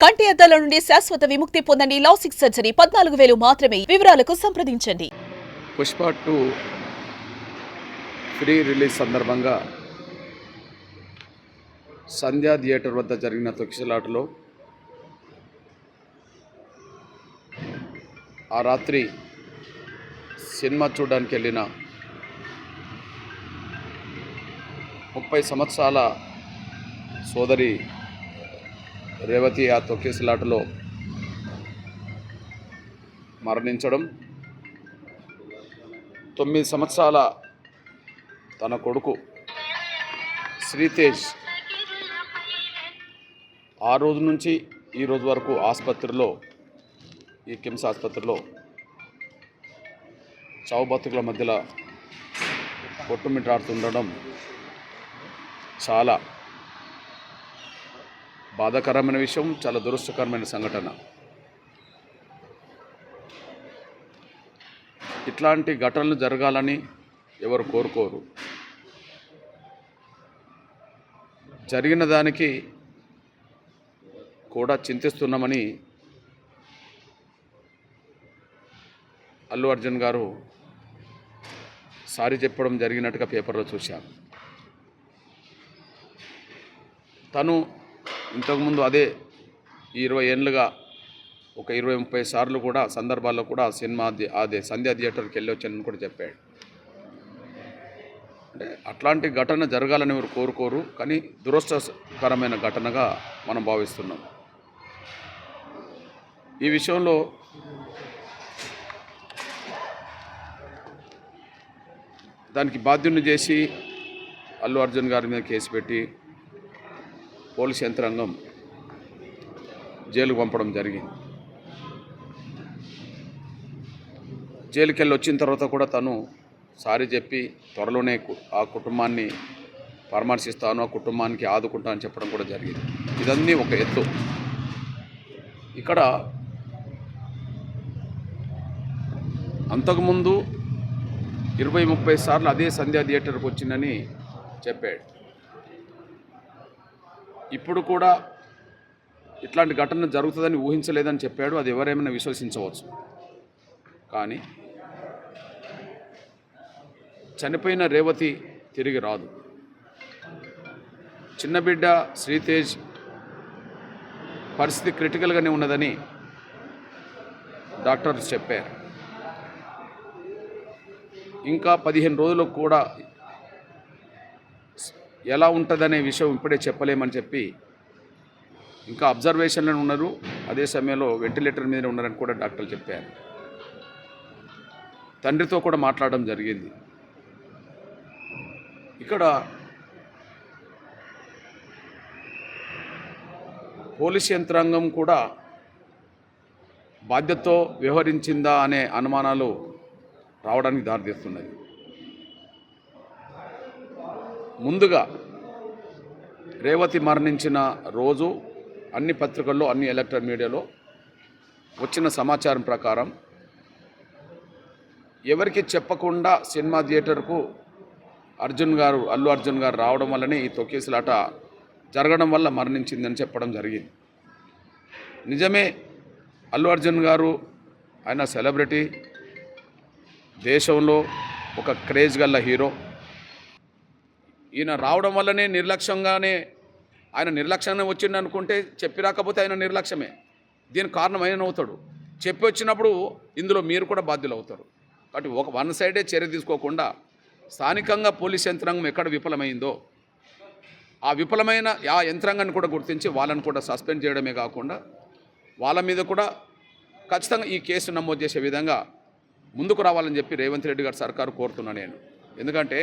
కంటి అద్దాల నుండి శాశ్వత విముక్తి పొందండి లాసిక్ సర్జరీ. పద్నాలుగు వేలు మాత్రమే. వివరాలకు సంప్రదించండి. పుష్ప టూ ఫ్రీ రిలీజ్ సందర్భంగా సంధ్యా థియేటర్ వద్ద జరిగిన తొక్కిసలాటలో ఆ రాత్రి సినిమా చూడడానికి వెళ్ళిన ముప్పై సంవత్సరాల సోదరి రేవతి ఆ తొక్కేసలాటలో మరణించడం తొమ్మిది సంవత్సరాల తన కొడుకు శ్రీతేజ్ ఆ రోజు నుంచి ఈ రోజు వరకు ఆసుపత్రిలో ఈ కిమ్స్ ఆసుపత్రిలో చావు బతుకుల మధ్యలో కొట్టుమిట్టాడుతుండడం చాలా బాధాకరమైన విషయం చాలా దురదృష్టకరమైన సంఘటన. ఇట్లాంటి ఘటనలు జరగాలని ఎవరు కోరుకోరు. జరిగిన దానికి కూడా చింతిస్తున్నామని అల్లు అర్జున్ గారు సారీ చెప్పడం జరిగినట్టుగా పేపర్లో చూశాను తను ఇంతకుముందు అదే ఈ ఇరవై ఏళ్ళుగా ఒక ఇరవై ముప్పై సార్లు కూడా సందర్భాల్లో కూడా సినిమా అదే సంధ్యా థియేటర్కి వెళ్ళి వచ్చానని కూడా చెప్పాడు. అంటే అట్లాంటి ఘటన జరగాలని మీరు కోరుకోరు కానీ దురదృష్టకరమైన ఘటనగా మనం భావిస్తున్నాం. ఈ విషయంలో దానికి బాధ్యుని చేసి అల్లు అర్జున్ గారి మీద కేసు పెట్టి పోలీస్ యంత్రాంగం జైలుకు పంపడం జరిగింది. జైలుకెళ్ళి వచ్చిన తర్వాత కూడా తను సారీ చెప్పి త్వరలోనే ఆ కుటుంబాన్ని పరామర్శిస్తాను ఆ కుటుంబానికి ఆదుకుంటా అని చెప్పడం కూడా జరిగింది. ఇదన్నీ ఒక ఎత్తు. ఇక్కడ అంతకుముందు ఇరవై ముప్పై సార్లు అదే సంధ్యా థియేటర్కి వచ్చిందని చెప్పాడు. ఇప్పుడు కూడా ఇట్లాంటి ఘటన జరుగుతుందని ఊహించలేదని చెప్పాడు. అది ఎవరేమైనా విశ్వసించవచ్చు. కానీ చనిపోయిన రేవతి తిరిగి రాదు. చిన్న బిడ్డ శ్రీతేజ్ పరిస్థితి క్రిటికల్గానే ఉన్నదని డాక్టర్స్ చెప్పారు. ఇంకా పదిహేను రోజులకు కూడా ఎలా ఉంటుందనే విషయం ఇప్పుడే చెప్పలేమని చెప్పి ఇంకా అబ్జర్వేషన్లో ఉన్నారు. అదే సమయంలో వెంటిలేటర్ మీద ఉన్నారని కూడా డాక్టర్లు చెప్పారు. తండ్రితో కూడా మాట్లాడడం జరిగింది. ఇక్కడ పోలీస్ యంత్రాంగం కూడా బాధ్యతతో వ్యవహరించిందా అనే అనుమానాలు రావడానికి దారితీస్తున్నది. ముందుగా రేవతి మరణించిన రోజు అన్ని పత్రికల్లో అన్ని ఎలక్ట్రానిక్ మీడియాలో వచ్చిన సమాచారం ప్రకారం ఎవరికి చెప్పకుండా సినిమా థియేటర్కు అర్జున్ గారు అల్లు అర్జున్ గారు రావడం వల్లనే ఈ తొక్కేసులాట జరగడం వల్ల మరణించిందని చెప్పడం జరిగింది. నిజమే అల్లు అర్జున్ గారు ఆయన సెలబ్రిటీ దేశంలో ఒక క్రేజ్ గల్ల హీరో. ఈయన రావడం వల్లనే నిర్లక్ష్యంగానే ఆయన నిర్లక్ష్యంగా వచ్చిండు అనుకుంటే చెప్పి రాకపోతే ఆయన నిర్లక్ష్యమే. దీనికి కారణం ఆయన అవుతాడు. చెప్పి వచ్చినప్పుడు ఇందులో మీరు కూడా బాధ్యులు అవుతారు కాబట్టి ఒక వన్ సైడే చర్య తీసుకోకుండా స్థానికంగా పోలీస్ యంత్రాంగం ఎక్కడ విఫలమైందో ఆ విఫలమైన ఆ యంత్రాంగాన్ని కూడా గుర్తించి వాళ్ళని కూడా సస్పెండ్ చేయడమే కాకుండా వాళ్ళ మీద కూడా ఖచ్చితంగా ఈ కేసు నమోదు చేసే విధంగా ముందుకు రావాలని చెప్పి రేవంత్ రెడ్డి గారి సర్కారు కోరుతున్నా నేను. ఎందుకంటే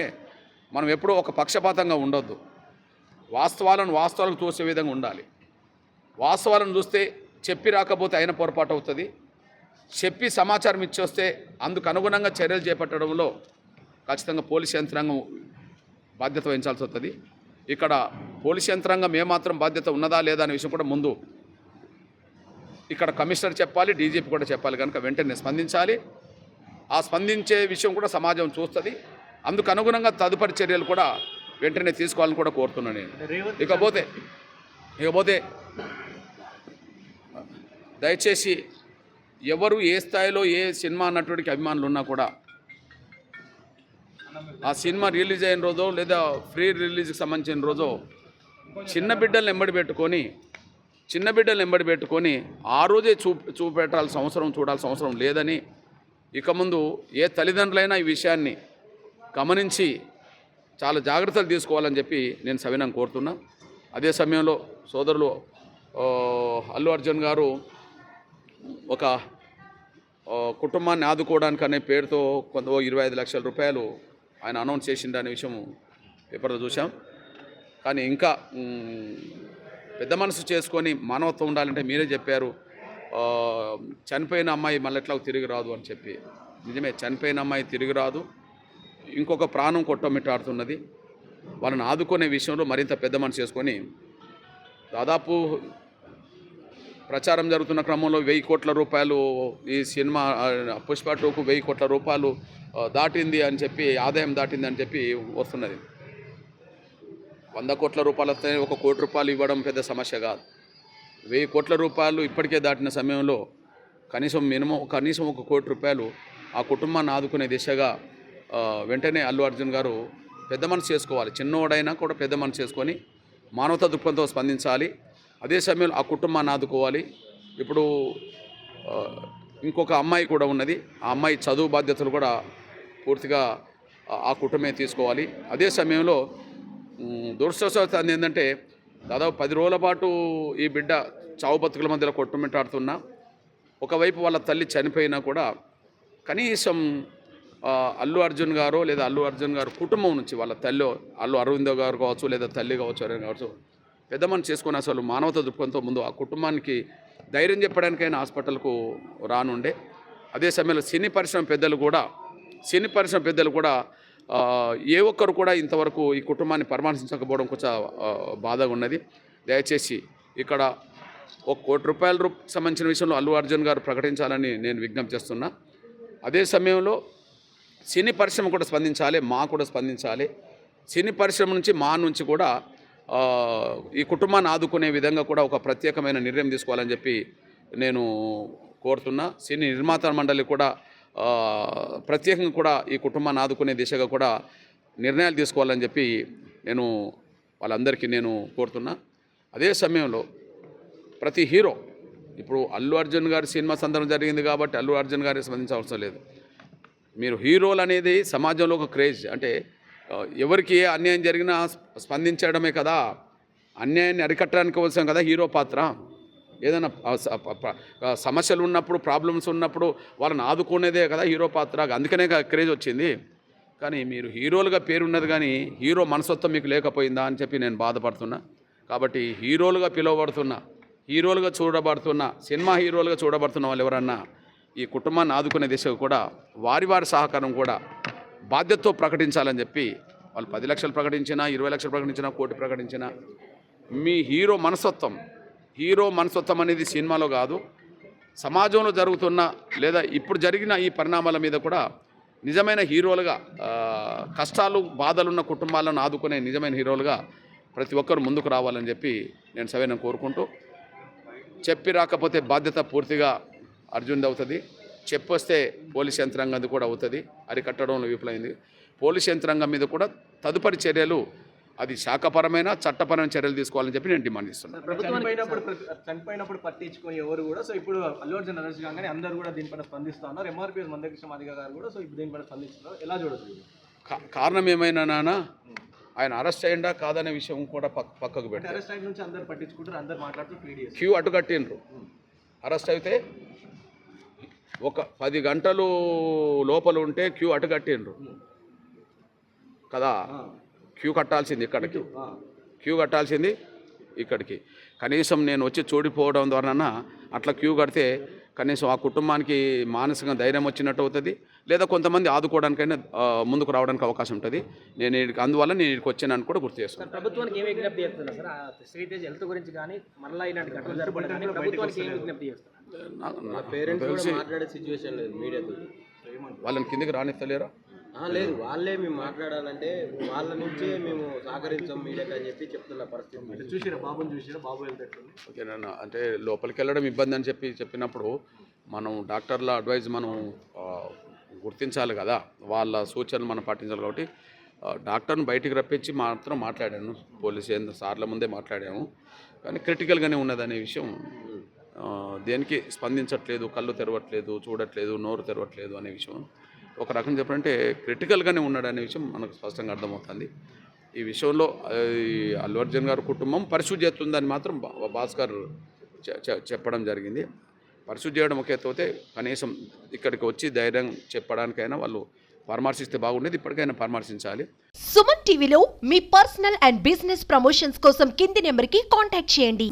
మనం ఎప్పుడూ ఒక పక్షపాతంగా ఉండొద్దు. వాస్తవాలను వాస్తవాలకు చూసే విధంగా ఉండాలి. వాస్తవాలను చూస్తే చెప్పి రాకపోతే అయిన పొరపాటు అవుతుంది. చెప్పి సమాచారం ఇచ్చొస్తే అందుకు అనుగుణంగా చర్యలు చేపట్టడంలో ఖచ్చితంగా పోలీస్ యంత్రాంగం బాధ్యత వహించాల్సి వస్తుంది. ఇక్కడ పోలీస్ యంత్రాంగం ఏమాత్రం బాధ్యత ఉన్నదా లేదా అనే విషయం కూడా ముందు ఇక్కడ కమిషనర్ చెప్పాలి డీజీపీ కూడా చెప్పాలి. కనుక వెంటనే స్పందించాలి. ఆ స్పందించే విషయం కూడా సమాజం చూస్తుంది. అందుకు అనుగుణంగా తదుపరి చర్యలు కూడా వెంటనే తీసుకోవాలని కూడా కోరుతున్నాను నేను. ఇకపోతే ఇకపోతే దయచేసి ఎవరు ఏ స్థాయిలో ఏ సినిమా అన్నటువంటి అభిమానులు ఉన్నా కూడా ఆ సినిమా రిలీజ్ అయిన రోజో లేదా ఫ్రీ రిలీజ్కి సంబంధించిన రోజో చిన్న బిడ్డల్ని ఎంబడి పెట్టుకొని చిన్న బిడ్డల్ని ఎంబడి పెట్టుకొని ఆ రోజే చూ చూపెట్టాల్సిన అవసరం చూడాల్సిన అవసరం లేదని ఇక ముందు ఏ తల్లిదండ్రులైనా ఈ విషయాన్ని గమనించి చాలా జాగ్రత్తలు తీసుకోవాలని చెప్పి నేను సవినం కోరుతున్నా. అదే సమయంలో సోదరులు అల్లు అర్జున్ గారు ఒక కుటుంబాన్ని ఆదుకోవడానికి అనే పేరుతో కొంత ఇరవై ఐదు లక్షల రూపాయలు ఆయన అనౌన్స్ చేసిండు అనే విషయం పేపర్లో చూసాం కానీ ఇంకా పెద్ద మనసు చేసుకొని మానవత్వం ఉండాలంటే మీరే చెప్పారు చనిపోయిన అమ్మాయి మళ్ళీ ఎట్లా తిరిగి రాదు అని చెప్పి. నిజమే చనిపోయిన అమ్మాయి తిరిగి రాదు. ఇంకొక ప్రాణం కొట్టమిట్టాడుతున్నది. వాళ్ళని ఆదుకునే విషయంలో మరింత పెద్ద మనసు చేసుకొని దాదాపు ప్రచారం జరుగుతున్న క్రమంలో వెయ్యి కోట్ల రూపాయలు ఈ సినిమా పుష్ప టూకు వెయ్యి కోట్ల రూపాయలు దాటింది అని చెప్పి ఆదాయం దాటింది అని చెప్పి వస్తున్నది. వంద కోట్ల రూపాయలు వస్తే ఒక కోటి రూపాయలు ఇవ్వడం పెద్ద సమస్య కాదు. వెయ్యి కోట్ల రూపాయలు ఇప్పటికే దాటిన సమయంలో కనీసం మినిమం కనీసం ఒక కోటి రూపాయలు ఆ కుటుంబాన్ని ఆదుకునే దిశగా వెంటనే అల్లు అర్జున్ గారు పెద్ద మనసు చేసుకోవాలి. చిన్నోడైనా కూడా పెద్ద మనసు చేసుకొని మానవతా దృక్పథంతో స్పందించాలి. అదే సమయంలో ఆ కుటుంబాన్ని ఆదుకోవాలి. ఇప్పుడు ఇంకొక అమ్మాయి కూడా ఉన్నది. ఆ అమ్మాయి చదువు బాధ్యతలు కూడా పూర్తిగా ఆ- కుటుంబమే తీసుకోవాలి. అదే సమయంలో మ్, దురదృష్టవశాత్తు ఏంటంటే దాదాపు పది రోజుల పాటు ఈ బిడ్డ చావు బతుకుల మధ్యలో కొట్టుమిట్టాడుతున్నా. ఒకవైపు వాళ్ళ తల్లి చనిపోయినా కూడా కనీసం అల్లు అర్జున్ గారు లేదా అల్లు అర్జున్ గారు కుటుంబం నుంచి వాళ్ళ తల్లి అల్లు అరవిందో గారు కావచ్చు లేదా తల్లి కావచ్చు ఎవరైనా కావచ్చు పెద్ద మనిషి చేసుకుని అసలు మానవత దృక్పథంతో ముందు ఆ కుటుంబానికి ధైర్యం చెప్పడానికైనా హాస్పిటల్కు రానుండే. అదే సమయంలో సినీ పరిశ్రమ పెద్దలు కూడా సినీ పరిశ్రమ పెద్దలు కూడా ఏ ఒక్కరు కూడా ఇంతవరకు ఈ కుటుంబాన్ని పరామర్శించకపోవడం కొంచెం బాధగా ఉన్నది. దయచేసి ఇక్కడ ఒక కోటి రూపాయల సంబంధించిన విషయంలో అల్లు అర్జున్ గారు ప్రకటించాలని నేను విజ్ఞప్తి చేస్తున్నా. అదే సమయంలో సినీ పరిశ్రమ కూడా స్పందించాలి మా కూడా స్పందించాలి. సినీ పరిశ్రమ నుంచి మా నుంచి కూడా ఈ కుటుంబాన్ని ఆదుకునే విధంగా కూడా ఒక ప్రత్యేకమైన నిర్ణయం తీసుకోవాలని చెప్పి నేను కోరుతున్నా. సినీ నిర్మాత మండలి కూడా ప్రత్యేకంగా కూడా ఈ కుటుంబాన్ని ఆదుకునే దిశగా కూడా నిర్ణయాలు తీసుకోవాలని చెప్పి నేను వాళ్ళందరికీ నేను కోరుతున్నా. అదే సమయంలో ప్రతి హీరో ఇప్పుడు అల్లు అర్జున్ గారి సినిమా సందర్భం జరిగింది కాబట్టి అల్లు అర్జున్ గారికి స్పందించవలసిన లేదు. మీరు హీరోలు అనేది సమాజంలో ఒక క్రేజ్. అంటే ఎవరికి ఏ అన్యాయం జరిగినా స్పందించడమే కదా. అన్యాయాన్ని అరికట్టడానికి అవసరం కదా హీరో పాత్ర. ఏదైనా సమస్యలు ఉన్నప్పుడు ప్రాబ్లమ్స్ ఉన్నప్పుడు వాళ్ళని ఆదుకునేదే కదా హీరో పాత్ర. అందుకనే క్రేజ్ వచ్చింది. కానీ మీరు హీరోలుగా పేరున్నది కానీ హీరో మనసత్వం మీకు లేకపోయిందా అని చెప్పి నేను బాధపడుతున్నా. కాబట్టి హీరోలుగా పిలువబడుతున్నా హీరోలుగా చూడబడుతున్న సినిమా హీరోలుగా చూడబడుతున్న వాళ్ళు ఎవరన్నా ఈ కుటుంబాన్ని ఆదుకునే దిశగా కూడా వారి వారి సహకారం కూడా బాధ్యతతో ప్రకటించాలని చెప్పి వాళ్ళు పది లక్షలు ప్రకటించినా ఇరవై లక్షలు ప్రకటించినా కోటి ప్రకటించినా మీ హీరో మనస్తత్వం హీరో మనస్తత్వం అనేది సినిమాలో కాదు సమాజంలో జరుగుతున్న లేదా ఇప్పుడు జరిగిన ఈ పరిణామాల మీద కూడా నిజమైన హీరోలుగా కష్టాలు బాధలున్న కుటుంబాలను ఆదుకునే నిజమైన హీరోలుగా ప్రతి ఒక్కరు ముందుకు రావాలని చెప్పి నేను సవినం కోరుకుంటూ చెప్పి రాకపోతే బాధ్యత పూర్తిగా అర్జున్ది అవుతుంది. చెప్పొస్తే పోలీస్ యంత్రాంగంది కూడా అవుతుంది. అరికట్టడంలో విఫలమైంది. పోలీస్ యంత్రాంగం మీద కూడా తదుపరి చర్యలు అది శాఖపరమైన చట్టపరమైన చర్యలు తీసుకోవాలని చెప్పి నేను డిమాండ్ చేస్తున్నాను. చనిపోయినప్పుడు ప్రతి- చనిపోయినప్పుడు పట్టించుకొని ఎవరు కూడా సో ఇప్పుడు అల్లు అర్జున్ అరెస్ట్ కాగానే అందరూ కూడా దీనిపైన స్పందిస్తా ఉన్నారు ఎంఆర్పీఎస్ మందకృష్ణ మాదిగ గారు కూడా సో ఇప్పుడు దీనిపైన స్పందిస్తున్నారు. ఎలా చూడొచ్చు? ఇది? కా- కారణం ఏమైనా నాన్న ఆయన అరెస్ట్ అయ్యిందా కాదనే విషయం కూడా పక్క పక్కకు అంటే పెడతారు. అరెస్ట్ అయిన నుంచి అందరు పట్టించుకుంటారు అందరు మాట్లాడుతూ ఫీడ్ చేస్తారు. క్యూ అడ్డుకట్టిండ్రు అరెస్ట్ అయితే ఒక పది గంటలు లోపల ఉంటే క్యూ అడ్డుకట్టిండ్రు కదా? క్యూ కట్టాల్సింది ఇక్కడికి. క్యూ కట్టాల్సింది ఇక్కడికి. కనీసం నేను వచ్చి చూడిపోవడం ద్వారా అట్లా క్యూ కడితే కనీసం ఆ కుటుంబానికి మానసికంగా ధైర్యం వచ్చినట్టు అవుతుంది. లేదా కొంతమంది ఆదుకోవడానికైనా ముందుకు రావడానికి అవకాశం ఉంటుంది. నేను అందువల్ల నేను ఇక్కడికి వచ్చానని కూడా గుర్తు చేస్తున్నాను ప్రభుత్వానికి ఏం విజ్ఞప్తి చేస్తున్నారు సార్? శ్రీతేజ్ హెల్త్ గురించి కానీ మరలా ఇలాంటి ఘటనలు ప్రభుత్వానికి ఏం విజ్ఞప్తి చేస్తున్నారు? మాట్లాడే సిచ్యువేషన్ లేదు మీడియాతో. వాళ్ళని కిందికి రానిస్తలేరా? ఆ, లేదు వాళ్ళే మేము మాట్లాడాలంటే వాళ్ళ నుంచే మేము సహకరించాం మీడియాకి అని చెప్పి చెప్తున్న పరిస్థితి చూసిరా బాబుని చూసిరా? బాబు వెళ్తే ఎట్లుంది? ఓకేనా అంటే లోపలికి వెళ్ళడం ఇబ్బంది అని చెప్పి చెప్పినప్పుడు మనం డాక్టర్ల అడ్వైజ్ మనం గుర్తించాలి కదా. వాళ్ళ సూచనలు మనం పాటించాలి కాబట్టి డాక్టర్ని బయటికి రప్పించి మాత్రం మాట్లాడాను. పోలీసు ఏందో సార్ల ముందే మాట్లాడాము. కానీ క్రిటికల్గానే ఉన్నదనే విషయం దేనికి స్పందించట్లేదు కళ్ళు తెరవట్లేదు చూడట్లేదు నోరు తెరవట్లేదు అనే విషయం. ఒక రకం చెప్పాలంటే క్రిటికల్గానే ఉన్నాడు అనే విషయం మనకు స్పష్టంగా అర్థమవుతుంది. ఈ విషయంలో ఈ అల్లు అర్జున్ గారి కుటుంబం పరిశుద్ధి చేస్తుందని మాత్రం భాస్కర్ చెప్పడం జరిగింది. పరిశుద్ధి చేయడం ఒక ఎత్తు అయితే కనీసం ఇక్కడికి వచ్చి ధైర్యం చెప్పడానికైనా వాళ్ళు పరామర్శిస్తే బాగుండేది ఇప్పటికైనా పరామర్శించాలి. సుమన్ టీవీలో మీ పర్సనల్ అండ్ బిజినెస్ ప్రమోషన్స్ కోసం కింది నెంబర్కి కాంటాక్ట్ చేయండి.